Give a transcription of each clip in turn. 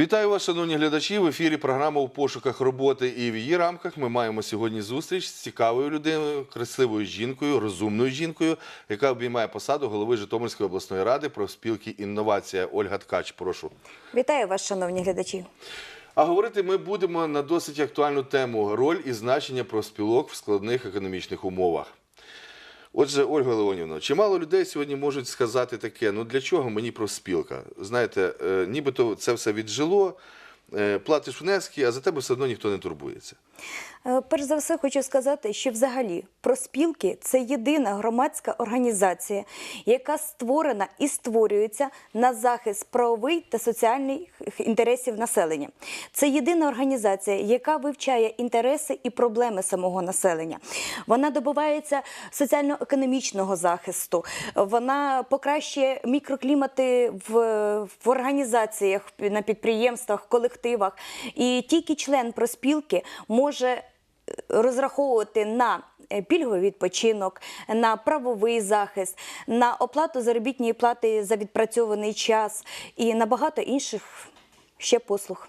Вітаю вас, шановні глядачі. В ефірі програма у пошуках роботи. І в її рамках ми маємо сьогодні зустріч з цікавою людиною, красивою жінкою, розумною жінкою, яка обіймає посаду голови Житомирської обласної ради профспілки інновація. Ольга Ткач, прошу. Вітаю вас, шановні глядачі. А говорити ми будемо на досить актуальну тему роль і значення профспілок в складних економічних умовах. Отже, Ольга Леонівна, чимало людей сьогодні можуть сказати таке: ну для чого мені профспілка? Знаєте, е, нібито це все віджило, е, платиш внески, а за тебе все одно ніхто не турбується. Е, Перш за все, хочу сказати, що взагалі проспілки це єдина громадська організація, яка створена і створюється на захист правовий та соціальних інтересів населення. Це єдина організація, яка вивчає інтереси і проблеми самого населення. Вона добивається соціально-економічного захисту, вона покращує мікроклімати в, в організаціях, на підприємствах, колективах. І тільки член проспілки може розраховувати на е, пільговий відпочинок, на правовий захист, на оплату заробітної плати за відпрацьований час і на багато інших ще послуг.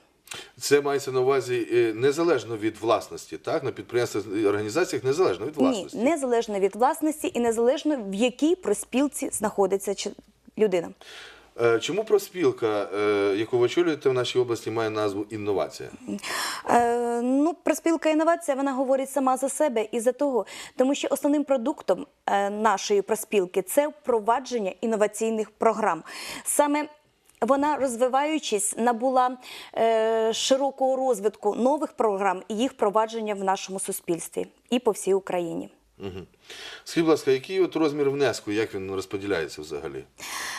Це мається на увазі е, незалежно від власності, так? На підприємствах і організаціях незалежно від власності. Ні, незалежно від власності і незалежно в якій проспілці знаходиться людина. Е, Чому профспілка, е, яку ви очолюєте в нашій області, має назву інновація? Е, ну, проспілка інновація вона говорить сама за себе і за того, тому що основним продуктом нашої проспілки це впровадження інноваційних програм. Саме вона, розвиваючись, набула широкого розвитку нових програм і їх впровадження в нашому суспільстві і по всій Україні. Угу. Скажіть, будь ласка, який от розмір внеску, як він розподіляється взагалі?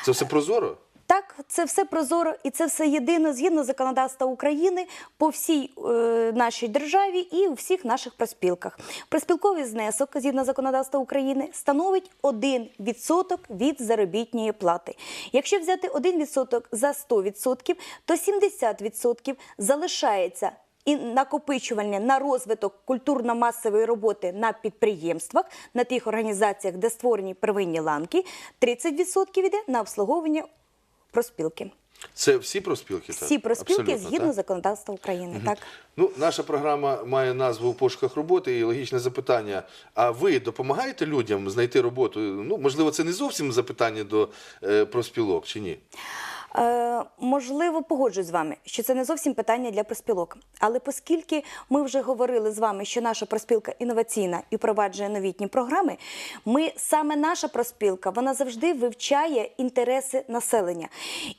Це все прозоро? Так, це все прозоро і це все єдино згідно законодавства України по всій е, нашій державі і у всіх наших проспілках. Проспілковий знесок згідно законодавства України становить 1% від заробітної плати. Якщо взяти 1% за 100%, то 70% залишається і накопичування на розвиток культурно-масової роботи на підприємствах, на тих організаціях, де створені первинні ланки, 30% йде на обслуговування проспілки. Це всі профспілки? Всі так? проспілки Абсолютно, згідно так? законодавства України. Так. Ну, наша програма має назву у пошуках роботи і логічне запитання. А ви допомагаєте людям знайти роботу? Ну, можливо, це не зовсім запитання до е, профспілок чи ні? Е, можливо, погоджуюсь з вами, що це не зовсім питання для проспілок. Але оскільки ми вже говорили з вами, що наша проспілка інноваційна і впроваджує новітні програми, ми саме наша проспілка вона завжди вивчає інтереси населення.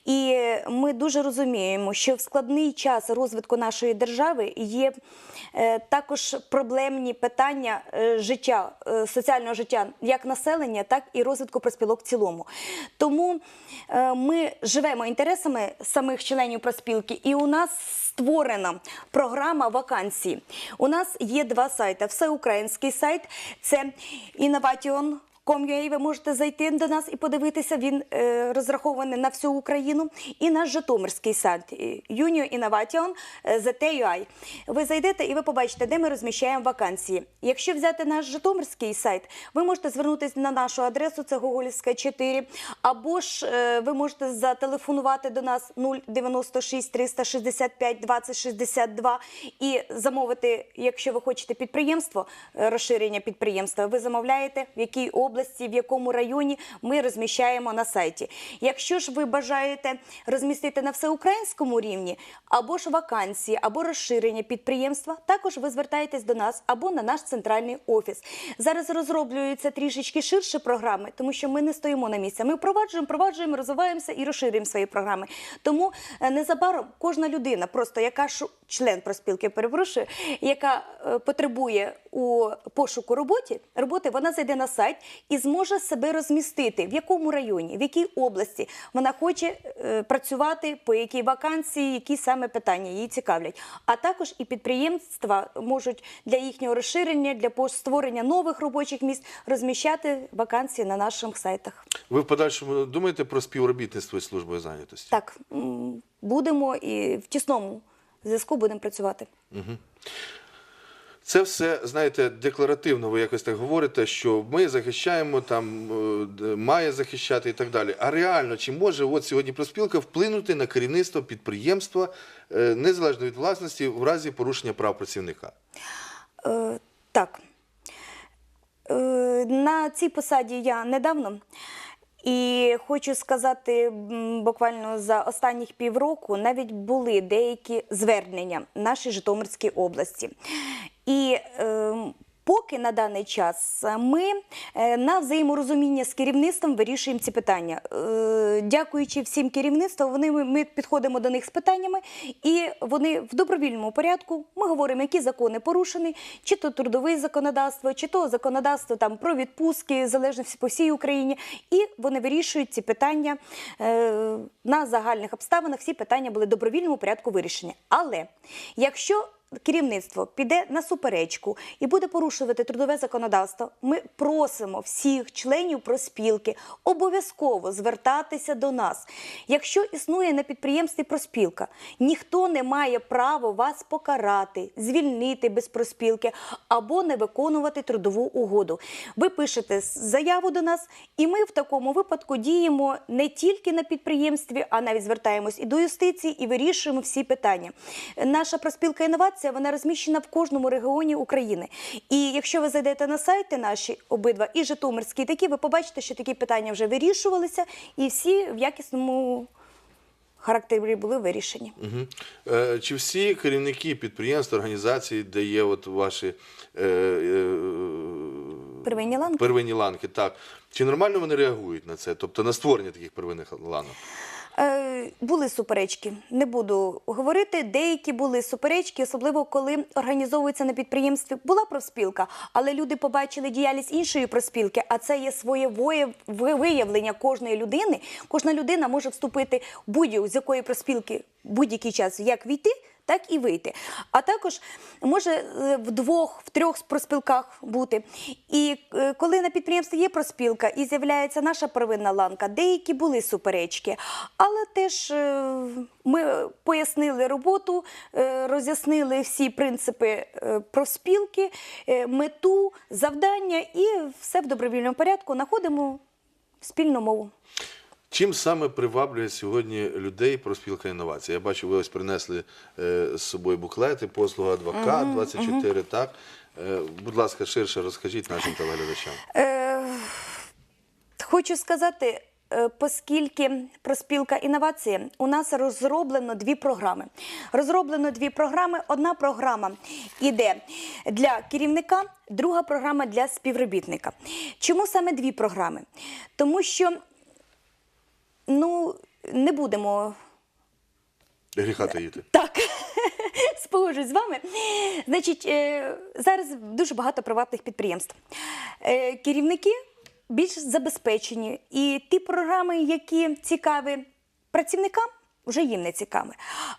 І ми дуже розуміємо, що в складний час розвитку нашої держави є е, також проблемні питання е, життя, соціального життя як населення, так і розвитку проспілок в цілому. Тому ми живемо інтересами самих членів проспілки, і у нас створена програма вакансій. У нас є два сайти. Всеукраїнський сайт це Innovation. Com.ua, ви можете зайти до нас і подивитися. Він е, розрахований на всю Україну. І наш Житомирський сайт е, Junior Innovation е, ZTUI. Ви зайдете і ви побачите, де ми розміщаємо вакансії. Якщо взяти наш Житомирський сайт, ви можете звернутися на нашу адресу, це Гоголівська 4, або ж е, ви можете зателефонувати до нас 096 365 20 62 і замовити, якщо ви хочете підприємство, е, розширення підприємства, ви замовляєте, в якій області, в якому районі ми розміщаємо на сайті. Якщо ж ви бажаєте розмістити на всеукраїнському рівні або ж вакансії, або розширення підприємства, також ви звертаєтесь до нас або на наш центральний офіс. Зараз розроблюються трішечки ширші програми, тому що ми не стоїмо на місці. Ми впроваджуємо, впроваджуємо, розвиваємося і розширюємо свої програми. Тому е, незабаром кожна людина, просто яка член проспілки, перепрошую, яка е, потребує у пошуку роботи, роботи, вона зайде на сайт і зможе себе розмістити, в якому районі, в якій області вона хоче е, працювати, по якій вакансії, які саме питання її цікавлять. А також і підприємства можуть для їхнього розширення, для створення нових робочих місць розміщати вакансії на наших сайтах. Ви в подальшому думаєте про співробітництво із службою зайнятості? Так, будемо і в тісному зв'язку будемо працювати. Це все, знаєте, декларативно ви якось так говорите, що ми захищаємо, там е, має захищати і так далі. А реально, чи може от сьогодні проспілка вплинути на керівництво підприємства е, незалежно від власності в разі порушення прав працівника? Е, так. Е, на цій посаді я недавно. І хочу сказати, буквально за останніх півроку навіть були деякі звернення нашій Житомирській області. І е, поки на даний час ми е, на взаєморозуміння з керівництвом вирішуємо ці питання. Е, дякуючи всім керівництвам, ми підходимо до них з питаннями, і вони в добровільному порядку ми говоримо, які закони порушені, чи то трудове законодавство, чи то законодавство там про відпустки, залежно по всій Україні. І вони вирішують ці питання е, на загальних обставинах. Всі питання були в добровільному порядку вирішені. Але якщо керівництво піде на суперечку і буде порушувати трудове законодавство, ми просимо всіх членів проспілки обов'язково звертатися до нас. Якщо існує на підприємстві проспілка, ніхто не має права вас покарати, звільнити без проспілки або не виконувати трудову угоду. Ви пишете заяву до нас, і ми в такому випадку діємо не тільки на підприємстві, а навіть звертаємось і до юстиції, і вирішуємо всі питання. Наша проспілка інновація вона розміщена в кожному регіоні України. І якщо ви зайдете на сайти наші обидва, і Житомирський, і такі, ви побачите, що такі питання вже вирішувалися, і всі в якісному характері були вирішені. Угу. Е, чи всі керівники підприємств, організацій, де є от ваші е, е, Первинні ланки? первинні ланки, так. Чи нормально вони реагують на це? Тобто на створення таких первинних ланок? Е, були суперечки, не буду говорити. Деякі були суперечки, особливо коли організовується на підприємстві. Була профспілка, але люди побачили діяльність іншої профспілки, а це є своє виявлення кожної людини. Кожна людина може вступити в будь з якої профспілки будь-який час як війти. Так і вийти. А також може е, в двох, в трьох проспілках бути. І е, коли на підприємстві є проспілка і з'являється наша первинна ланка, деякі були суперечки. Але теж е, ми пояснили роботу, роз'яснили всі принципи проспілки, мету, завдання і все в добровільному порядку знаходимо спільну мову. Чим саме приваблює сьогодні людей проспілка інновацій? Я бачу, ви ось принесли е, з собою буклети, послуга адвокат 24, так? Е, будь ласка, ширше розкажіть нашим телеглядачам. Е, хочу сказати, оскільки проспілка інновації, у нас розроблено дві програми. Розроблено дві програми. Одна програма іде для керівника, друга програма для співробітника. Чому саме дві програми? Тому що ну, не будемо Гріха таїти. так, спогоджуюсь з вами. Значить, е, зараз дуже багато приватних підприємств. Е, Керівники більш забезпечені, і ті програми, які цікаві працівникам, вже їм не цікаві.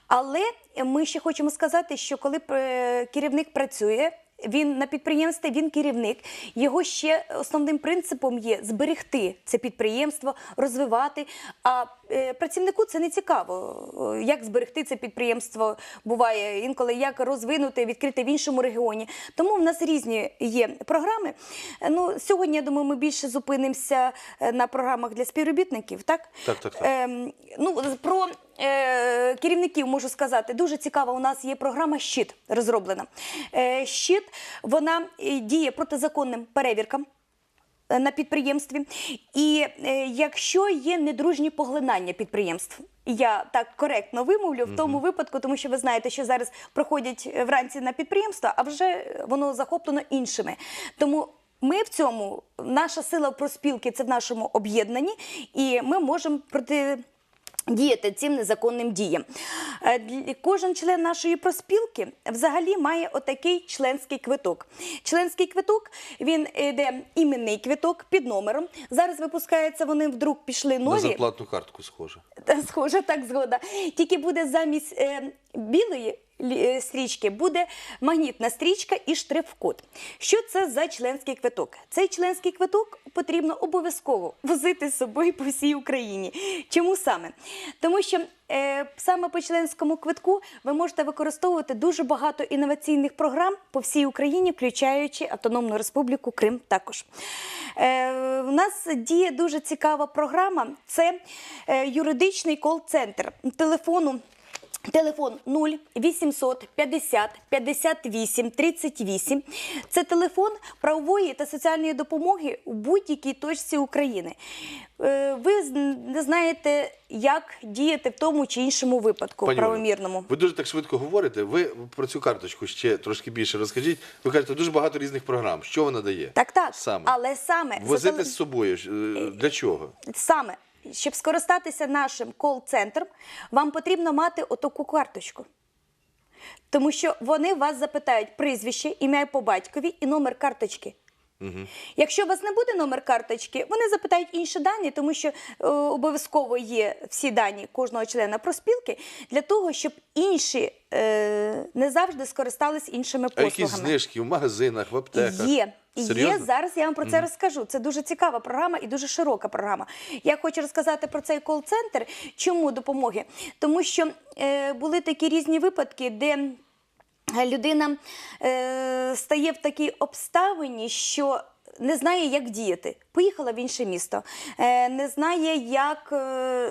Але ми ще хочемо сказати, що коли е, керівник працює, він на підприємстві, він керівник. Його ще основним принципом є зберегти це підприємство, розвивати. А е, працівнику це не цікаво. Е, Як зберегти це підприємство буває інколи, як розвинути, відкрити в іншому регіоні. Тому в нас різні є програми. Е, Ну, сьогодні, я думаю, ми більше зупинимося на програмах для співробітників. Так, Так, так, так. Ем, ну, про е, керівників можу сказати, дуже цікава у нас є програма Щит розроблена. Е, щит вона е, діє протизаконним перевіркам. е, На підприємстві, і е, якщо є недружні поглинання підприємств, я так коректно вимовлю в тому випадку, тому що ви знаєте, що зараз проходять вранці на підприємство, а вже воно захоплено іншими. Тому ми в цьому, наша сила проспілки це в нашому об'єднанні, і ми можемо проти. Діяти цим незаконним діям. Е, Кожен член нашої проспілки взагалі має отакий членський квиток. Членський квиток він йде іменний квиток під номером. Зараз випускаються вони вдруг пішли На нові. зарплатну картку схоже. Схоже, так згода. Тільки буде замість е, білої стрічки буде магнітна стрічка і штрих-код. Що це за членський квиток? Цей членський квиток потрібно обов'язково возити з собою по всій Україні. Чому саме? Тому що е, саме по членському квитку ви можете використовувати дуже багато інноваційних програм по всій Україні, включаючи Автономну Республіку Крим також. Е, у нас діє дуже цікава програма. Це е, юридичний кол-центр телефону. Телефон 0 800 50 58 38. Це телефон правової та соціальної допомоги у будь-якій точці України. Е, Ви не знаєте, як діяти в тому чи іншому випадку Пані правомірному. Ви дуже так швидко говорите. Ви про цю карточку ще трошки більше розкажіть. Ви кажете, дуже багато різних програм. Що вона дає? Так, так. Саме. Але саме Возити з собою. е, Для чого? саме, щоб скористатися нашим кол-центром, вам потрібно мати отаку карточку. Тому що вони вас запитають прізвище, ім'я по батькові і номер карточки. Якщо у вас не буде номер карточки, вони запитають інші дані, тому що е, обов'язково є всі дані кожного члена проспілки для того, щоб інші е, не завжди скористались іншими А якісь послугами. знижки в магазинах, в аптеках? Є. Є Серйозно? зараз. Я вам про це розкажу. Це дуже цікава програма і дуже широка програма. Я хочу розказати про цей кол-центр. Чому допомоги? Тому що е, були такі різні випадки, де. Людина е, стає в такій обставині, що не знає, як діяти. Поїхала в інше місто, е, не знає, як е,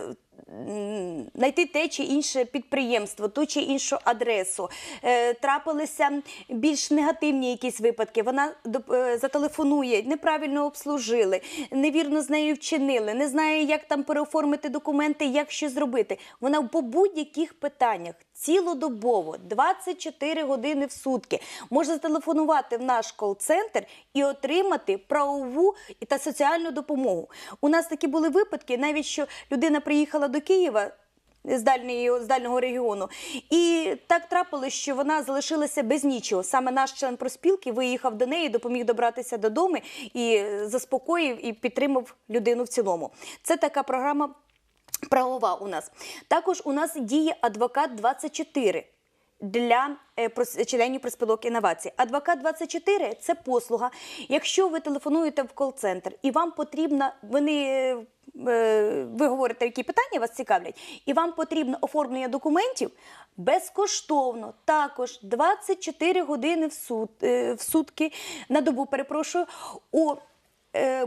знайти те чи інше підприємство, ту чи іншу адресу. Е, трапилися більш негативні якісь випадки. Вона е, зателефонує, неправильно обслужили, невірно з нею вчинили, не знає, як там переоформити документи, як що зробити. Вона по будь-яких питаннях цілодобово, 24 години в сутки, може зателефонувати в наш кол-центр і отримати правову та соціальну допомогу. У нас такі були випадки, навіть що людина приїхала до Києва. З дальньої з дальнього регіону, і так трапилось, що вона залишилася без нічого. Саме наш член проспілки виїхав до неї, допоміг добратися додому і заспокоїв і підтримав людину в цілому. Це така програма правова у нас. Також у нас діє адвокат 24 для е, членів проспілок інновацій. Адвокат 24 – це послуга. Якщо ви телефонуєте в кол-центр і вам потрібно, вони. е, е, Ви говорите, які питання вас цікавлять, і вам потрібно оформлення документів безкоштовно, також 24 години в, сут, в сутки на добу, перепрошую, у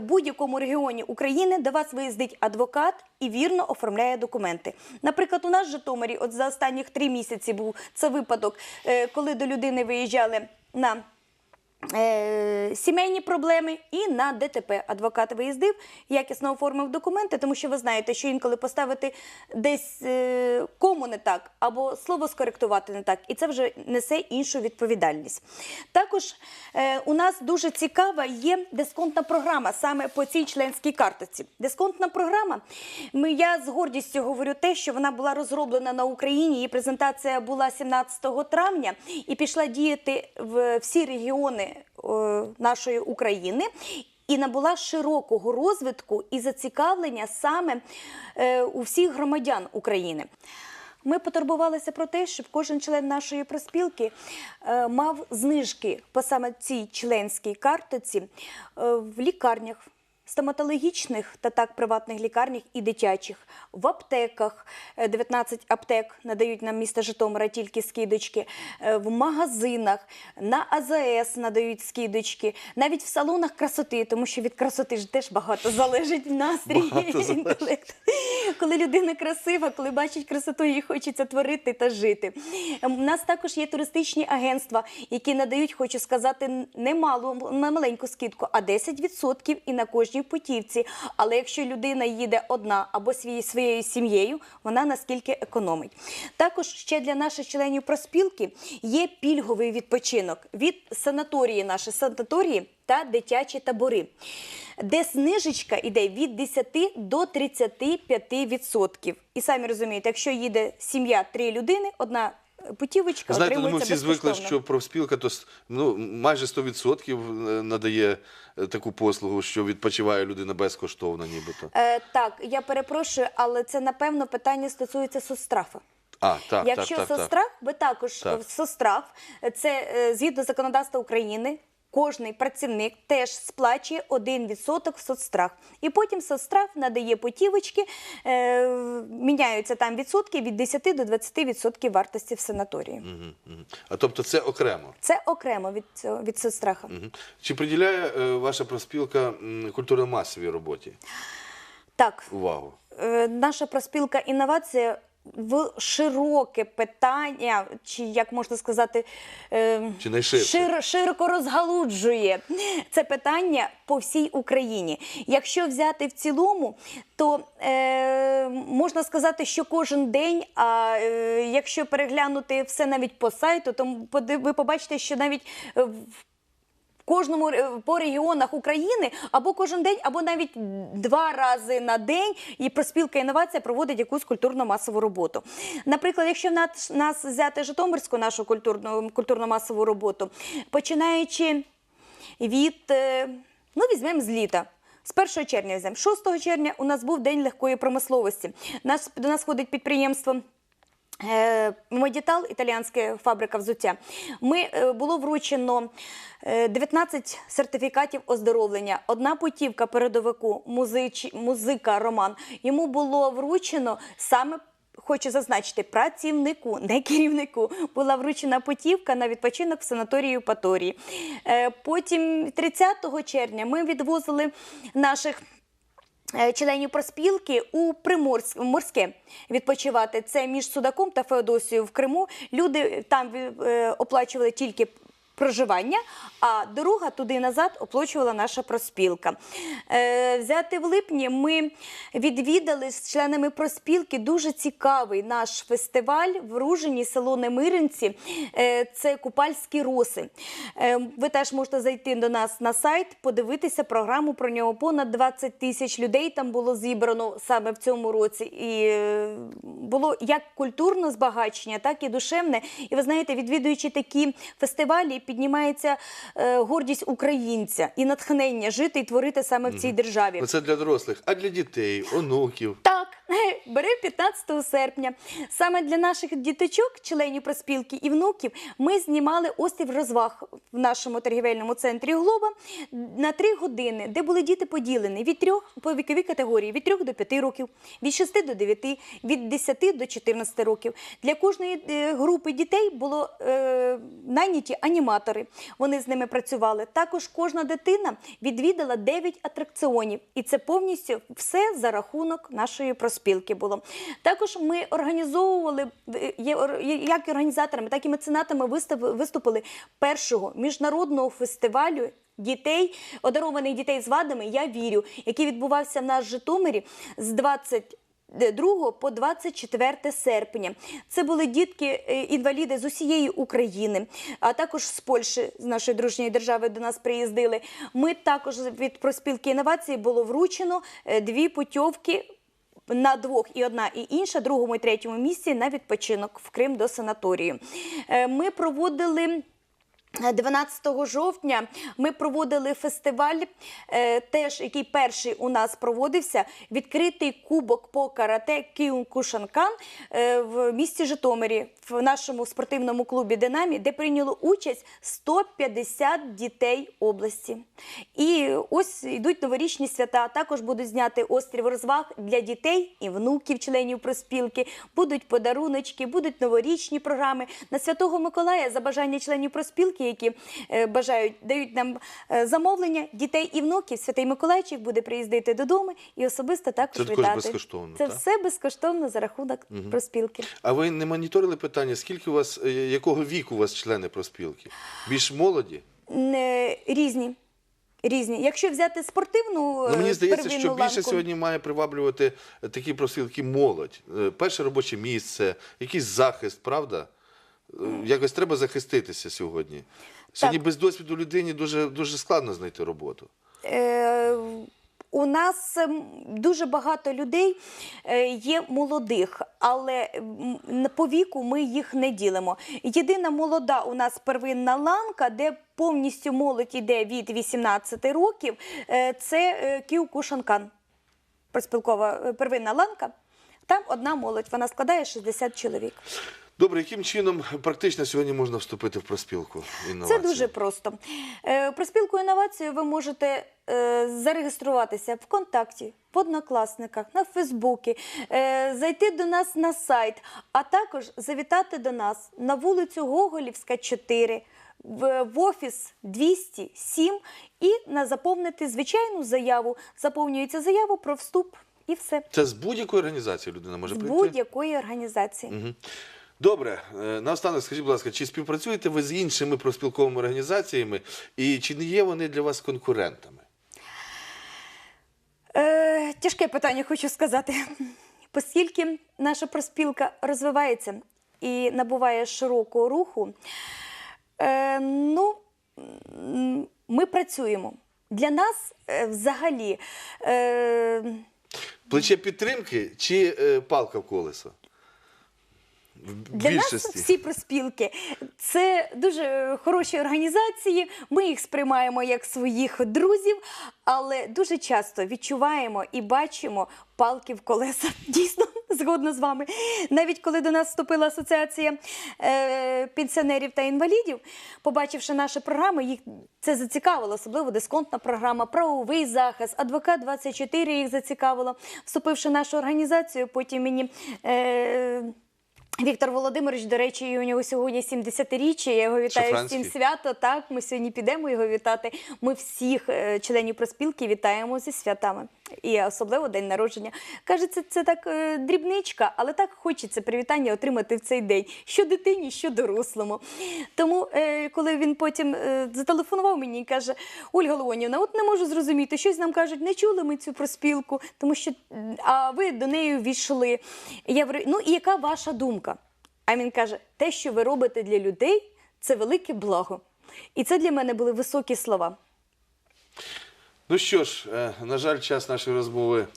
будь-якому регіоні України до вас виїздить адвокат і вірно оформляє документи. Наприклад, у нас в Житомирі, от за останніх три місяці був це випадок, е, коли до людини виїжджали на е, сімейні проблеми і на ДТП. Адвокат виїздив, якісно оформив документи, тому що ви знаєте, що інколи поставити десь е, кому не так, або слово скоректувати не так, і це вже несе іншу відповідальність. Також е, у нас дуже цікава є дисконтна програма саме по цій членській карточці. Дисконтна програма. Я з гордістю говорю те, що вона була розроблена на Україні. Її презентація була 17 травня і пішла діяти в всі регіони е, нашої України. І набула широкого розвитку і зацікавлення саме е, у всіх громадян України. Ми потурбувалися про те, щоб кожен член нашої проспілки е, мав знижки по саме цій членській картоці е, в лікарнях. Стоматологічних та так приватних лікарнях і дитячих, в аптеках е, 19 аптек надають нам міста Житомира тільки скидочки, е, в магазинах, на АЗС надають скидочки, навіть в салонах красоти, тому що від красоти ж теж багато залежить настрій Багато інтелект. Коли людина красива, коли бачить красоту, їй хочеться творити та жити. У нас також є туристичні агентства, які надають, хочу сказати, не малу, на маленьку скидку, а 10% і на кожній путівці. Але якщо людина їде одна або свій- своєю сім'єю, вона наскільки економить. Також ще для наших членів проспілки є пільговий відпочинок від санаторії, наші санаторії та дитячі табори, де знижечка йде від 10 до 35%. І самі розумієте, якщо їде сім'я три людини, одна путівочка Знаєте, ну, ми всі звикли, що профспілка то ну, майже 100% надає е, таку послугу, що відпочиває людина безкоштовно, нібито. Е, так, я перепрошую, але це напевно питання стосується соцстрафа. А, так, Якщо так, так, так. ви також Так. в це е, згідно законодавства України. Кожний працівник теж сплачує 1% в соцстрах. І потім соцстрах надає путівочки, е, міняються там відсотки від 10 до 20% вартості в санаторії. Мгм, мгм. А тобто це окремо. Це окремо від, цього- від соцстраха. Мгм. Чи приділяє е, ваша проспілка м, культурно-масовій роботі Так, увагу? е, наша проспілка інновація в широке питання, чи як можна сказати, е, Чи найширше? шир- широко розгалуджує це питання по всій Україні. Якщо взяти в цілому, то е, можна сказати, що кожен день, а е, якщо переглянути все навіть по сайту, то ви побачите, що навіть е, в кожному е, по регіонах України або кожен день, або навіть два рази на день і проспілка інновація проводить якусь культурно-масову роботу. Наприклад, якщо нас, нас взяти Житомирську нашу культурну культурно-масову роботу, починаючи від е, ну візьмемо з літа. З 1 червня візьмемо. 6 червня у нас був день легкої промисловості. Нас до нас ходить підприємство. Е, Медітал, італіянська фабрика взуття. Ми е, було вручено е, 19 сертифікатів оздоровлення. Одна путівка передовику, музич, музика Роман. Йому було вручено саме. Хочу зазначити, працівнику, не керівнику, була вручена путівка на відпочинок в санаторії Паторії. Е, Потім 30 червня ми відвозили наших е, членів проспілки у Приморськ морське відпочивати. Це між Судаком та Феодосією в Криму. Люди там е, оплачували тільки. Проживання, а дорога туди назад оплачувала наша проспілка. Е, взяти в липні ми відвідали з членами проспілки дуже цікавий наш фестиваль в Ружині, село Немиринці. Е, це купальські роси. Е, ви теж можете зайти до нас на сайт, подивитися програму про нього. Понад 20 тисяч людей там було зібрано саме в цьому році. І е, було як культурне збагачення, так і душевне. І ви знаєте, відвідуючи такі фестивалі, піднімається е, гордість українця і натхнення жити і творити саме в цій державі. Ну, Це для дорослих, а для дітей, онуків. Так, бери 15 серпня. Саме для наших діточок, членів проспілки і внуків, ми знімали острів розваг в нашому торгівельному центрі Глоба на три години, де були діти поділені від трьох по віковій категорії від 3 до 5 років, від 6 до 9, від 10 до 14 років. Для кожної е, групи дітей було е, найняті аніматори. Вони з ними працювали. Також кожна дитина відвідала 9 атракціонів, і це повністю все за рахунок нашої проспілки було. Також ми організовували е, як організаторами, так і меценатами виступили першого міжнародного фестивалю. Дітей, одарованих дітей з вадами, я вірю, який відбувався в нас Житомирі з 22 по 24 серпня. Це були дітки е, з усієї України, а також з Польщі, з нашої дружньої держави, до нас приїздили. Ми також від проспілки інновації було вручено е, дві путьовки на двох і одна, і інша, другому і третьому місці на відпочинок в Крим до санаторію. Е, Ми проводили. 12 жовтня ми проводили фестиваль, е, теж який перший у нас проводився, відкритий кубок по карате Кіун Кушанкан е, в місті Житомирі в нашому спортивному клубі Динамі, де прийняло участь 150 дітей області. І ось йдуть новорічні свята. Також будуть зняти острів розваг для дітей і внуків, членів проспілки. Будуть подаруночки, будуть новорічні програми. На Святого Миколая за бажання членів проспілки, які е, бажають, дають нам е, замовлення дітей і внуків. Святий Миколайчик буде приїздити додому і особисто також Це також вітати. безкоштовно, Це все безкоштовно за рахунок проспілки. А ви не моніторили питання, скільки у вас, е, якого віку у вас члени проспілки? Більш молоді? Різні. Різні. Якщо взяти спортивну Ну, мені здається, що більше ланку, сьогодні має приваблювати такі проспілки молодь. Перше робоче місце, якийсь захист, правда? Е, Якось треба захиститися сьогодні. Сьогодні без досвіду людині дуже, дуже складно знайти роботу. Е, у нас ем, дуже багато людей е, є молодих, але по віку ми їх не ділимо. Єдина молода у нас первинна ланка, де повністю молодь йде від 18 років, е, це е, Кіукушанкан. Проспілкова первинна ланка. Там одна молодь, вона складає 60 чоловік. Добре, яким чином практично сьогодні можна вступити в проспілку Це дуже просто. Е, Про спілку інновацію ви можете е, зареєструватися в контакті, в однокласниках, на Фейсбуці, е, зайти до нас на сайт, а також завітати до нас на вулицю Гоголівська, 4, в, в офіс 207 і на заповнити звичайну заяву. Заповнюється заяву про вступ і все. Це з будь-якої організації людина може З прийти? будь-якої організації. Мгм. Добре, е, наостанок скажіть, будь ласка, чи співпрацюєте ви з іншими проспілковими організаціями і чи не є вони для вас конкурентами? Е, тяжке питання, хочу сказати. Оскільки наша проспілка розвивається і набуває широкого руху, е, ну, ми працюємо. Для нас е, взагалі е, Плече підтримки чи е, палка в колесо? В Для нас всі проспілки це дуже хороші організації. Ми їх сприймаємо як своїх друзів, але дуже часто відчуваємо і бачимо палки в колеса. Дійсно, згодна з вами. Навіть коли до нас вступила асоціація е, пенсіонерів та інвалідів, побачивши наші програми, їх це зацікавило, особливо дисконтна програма, правовий захист, адвокат 24 їх зацікавило. Вступивши в нашу організацію, потім мені. Е, Віктор Володимирович, до речі, у нього сьогодні 70-річчя. Я його вітаю всім свято. Так, ми сьогодні підемо його вітати. Ми всіх е, членів проспілки вітаємо зі святами. І особливо день народження. Каже, це, так е, дрібничка, але так хочеться привітання отримати в цей день, що дитині, що дорослому. Тому, е, коли він потім е, зателефонував мені і каже: Ольга Леонівна, от не можу зрозуміти, щось нам кажуть, не чули ми цю проспілку, тому що а ви до неї ввійшли. Я говорю, ну і яка ваша думка? А він каже: те, що ви робите для людей, це велике благо. І це для мене були високі слова. Ну що ж, е, на жаль, час нашої розмови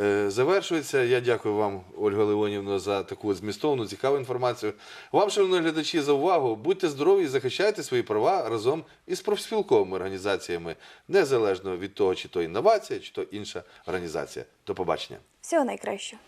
е, завершується. Я дякую вам, Ольга Леонівна, за таку змістовну, цікаву інформацію. Вам, шановні глядачі, за увагу. Будьте здорові і захищайте свої права разом із профспілковими організаціями, незалежно від того, чи то інновація, чи то інша організація. До побачення. Всього найкращого.